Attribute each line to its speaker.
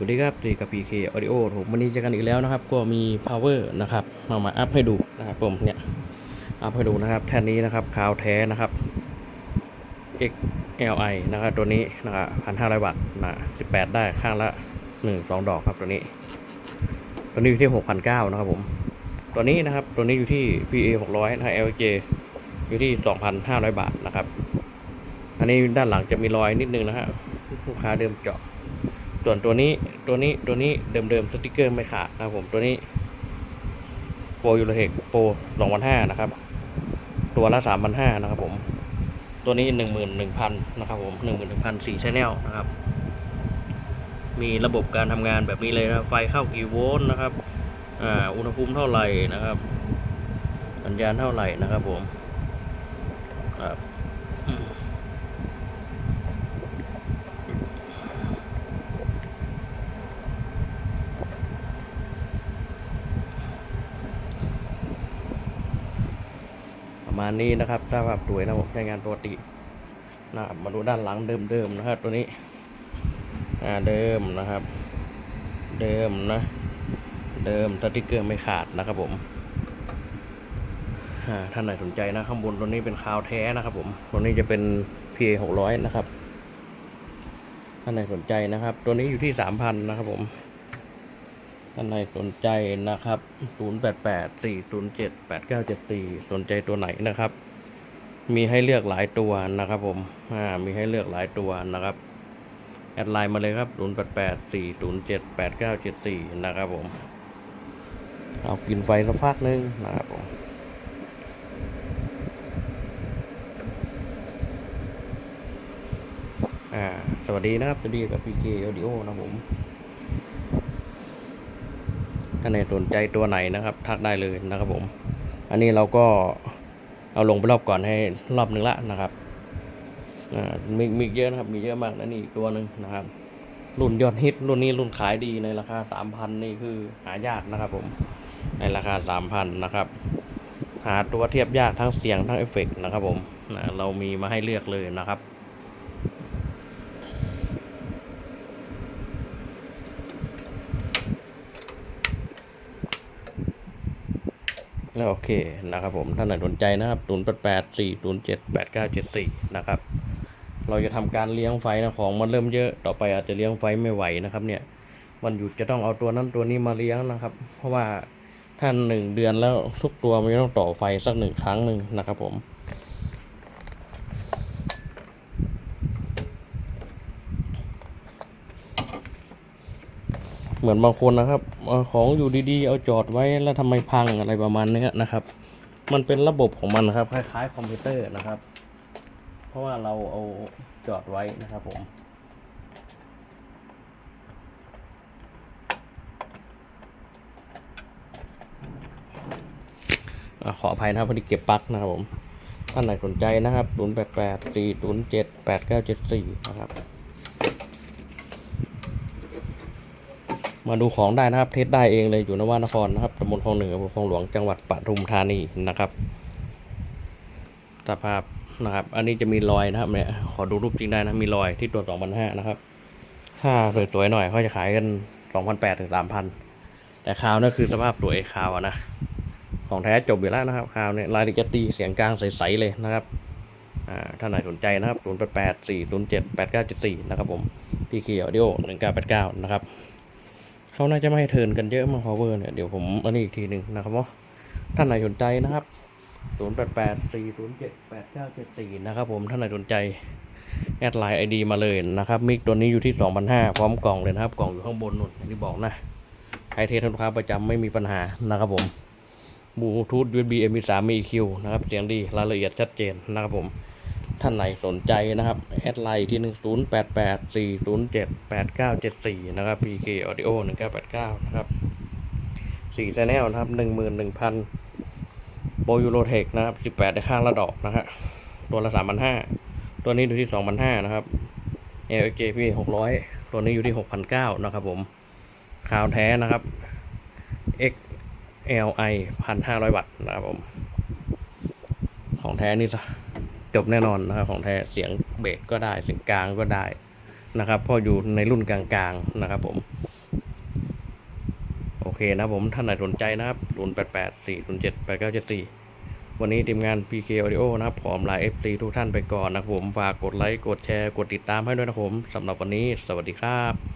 Speaker 1: วัสดีครับตีกับ PK Audio ผมวันนี้เจอกันอีกแล้วนะครับ ก็มี power นะครับมามาอัพให้ดูนะครับผมเนี่ยอัพให้ดูนะครับแท่นนี้นะครับคาวแท้นะครับ XLI นะครับตัวนี้นะครับพันห้าร้อยวัตต์นะสิบแปดได้ข้างละหนึ่งสองดอกครับตัวนี้ ตัวนี้อยู่ที่หกพันเก้านะครับผมตัวนี้นะครับตัวนี้อยู่ที่ PA หกร้อยนะฮะ LJ อยู่ที่สองพันห้าร้อยบาทนะครับ อันนี้ด้านหลังจะมีรอยนิดนึงนะฮะลูกค้าเดิมเจาะ ส่วนตัวนี้ตัวนี้ตัวนี้เดิมๆสติกเกอร์ไม่ขาดนะครับผมตัวนี้โปรยูโรเทคโปรสองพันห้านะครับ ตัวละสามพันห้านะครับ ผม ตัวนี้หนึ่งหมื่นหนึ่งพันนะครับผมหนึ่งหมื่นหนึ่งพันสี่ชแนลนะครับ มีระบบการทำงานแบบนี้เลยนะไฟเข้ากี่โวลต์นะครับอ่าอุณหภูมิเท่าไหร่นะครับ สัญญาณเท่าไหร่นะครับผมครับอืม ประ มาณนี้นะครับถ้าแบบสวยนะผมใช้งานปกตินะครับมาดูด้านหลังเดิมๆนะครับตัวนี้อ่าเดิมนะครับ เดิมนะ เดิมสติกเกอร์ไม่ขาดนะครับผมอ่าท่านไหนสนใจนะข้างบนตัวนี้เป็นคาวแท้นะครับ ผมตัวนี้จะเป็น PA 600 นะครับท่านไหนสนใจนะครับ ตัวนี้อยู่ที่สามพันนะครับผม ท่านใดสนใจนะครับ 088 407 8974 สนใจตัวไหนนะครับ มีให้เลือกหลายตัวนะครับผมอ่ามีให้เลือกหลายตัวนะครับ แอดไลน์มาเลยครับ 088 407 8974 นะครับผม เอากินไฟสักพักนึงนะครับผมอ่าสวัสดีนะครับสวัสดีกับ PK Audio นะครับผม ถ้าในสนใจตัวไหนนะครับ ทักได้เลยนะครับผม อันนี้เราก็เอาลงไปรอบก่อนให้รอบหนึ่งละนะครับอ่ามีมีเยอะนะครับมีเยอะมากนะนี่อีกตัวหนึ่งนะครับ รุ่นยอดฮิตรุ่นนี้รุ่นขายดีในราคาสามพันนี่คือหายากนะครับผมในราคาสามพันนะครับ หาตัวเทียบยากทั้งเสียงทั้งเอฟเฟกต์นะครับผมเรามีมาให้เลือกเลยนะครับ โอเคนะครับผมท่านไหนสนใจนะครับ0 8 8 4 0 7 8 9 7 4นะครับ เราจะทำการเลี้ยงไฟนะของมันเริ่มเยอะต่อไปอาจจะเลี้ยงไฟไม่ไหวนะครับ เนี่ยวันหยุดจะต้องเอาตัวนั้นตัวนี้มาเลี้ยงนะครับ เพราะว่าท่านหนึ่งเดือนแล้วทุกตัวมันจะต้องต่อไฟสักหนึ่งครั้งหนึ่งนะครับผม เหมือนบางคนนะครับเอาของอยู่ดีๆ เอาจอดไว้แล้วทำไมพังอะไรประมาณนี้นะครับ มันเป็นระบบของมันนะครับ คล้ายๆ คอมพิวเตอร์นะครับ เพราะว่าเราเอาจอดไว้นะครับผมอขออภัยนะครับพอดีเก็บปลั๊กนะครับผม ท่านไหนสนใจนะครับ 0 8 8 4 0 7 8 9 7 4 นะครับ มาดูของได้นะครับเทสได้เองเลยอยู่นวนครนะครับตำบลคลองหนืออำเภอคลองหลวงจังหวัดปทุมธานีนะครับสภาพนะครับ อันนี้จะมีรอยนะครับเนี่ยขอดูรูปจริงได้นะมีรอยที่ตัว2,500นห้านะครับถ้าสวยๆหน่อยเขาจะขายกัน2,800ถึง3,000แต่คาวนั่คือสภาพสวยคาวนะของแท้จบอยู่แล้วนะครับคาวเนี้รายละเอียดดีเสียงกลางใสๆเลยนะครับอ่าถ้าไหนสนใจนะครับ 0 8 8 4 0 7 8 9 7 4 นะครับผม พี่เคียวดิโอ1989 นะครับ เขาน่าจะไม่ให้เทินกันเยอะมาก power เนี่ย เดี๋ยวผมอันนี้อีกทีหนึ่งนะครับว่าท่านไหนสนใจนะครับ 0 8 8 4 0 7 8 9 7 4 นะครับผมท่านไหนสนใจ แอดไลน์ไอดีมาเลยนะครับมิกตัวนี้อยู่ที่ 2,500 พร้อมกล่องเลยนะครับ กล่องอยู่ข้างบนนู่นอย่างที่บอกนะใครเทสลูกค้าประจำไม่มีปัญหานะครับผมบลูทูธ USB M3 มี EQ นะครับ เสียงดีรายละเอียดชัดเจนนะครับผม ท่านไหนสนใจนะครับ แอดไลน์ที่หนึ่งศูนย์แปดแปดสี่ศูนย์เจ็ดแปดเก้าเจ็ดสี่นะครับ PK Audio หนึ่งเก้าแปดเก้านะครับสี่ชแนลนะครับหนึ่งหมื่นหนึ่งพันโปรยูโรเทคนะครับสิบแปดในข้างละดอกนะฮะตัวละสามพันห้าตัวนี้อยู่ที่สองพันห้านะครับ LJ พี่หกร้อยตัวนี้อยู่ที่หกพันเก้านะครับผมคาวแท้นะครับ XLI พันห้าร้อยวัตต์นะครับผม ของแท้นี่จ บแน่นอนนะครับของแท้เสียงเบสก็ได้เสียงกลางก็ได้นะครับพราะอยู่ในรุ่นกลางๆนะครับผม โอเคนะผมท่านไหนสนใจนะครับ 0 8 8 4 0 7 8 9 7 4 วันนี้ทีมงาน PK Audio นะครับขอมลาย FC ทุกท่านไปก่อนนะครับผม ฝากกดไลค์ กดแชร์ กดติดตามให้ด้วยนะครับผมสำหรับวันนี้ สวัสดีครับ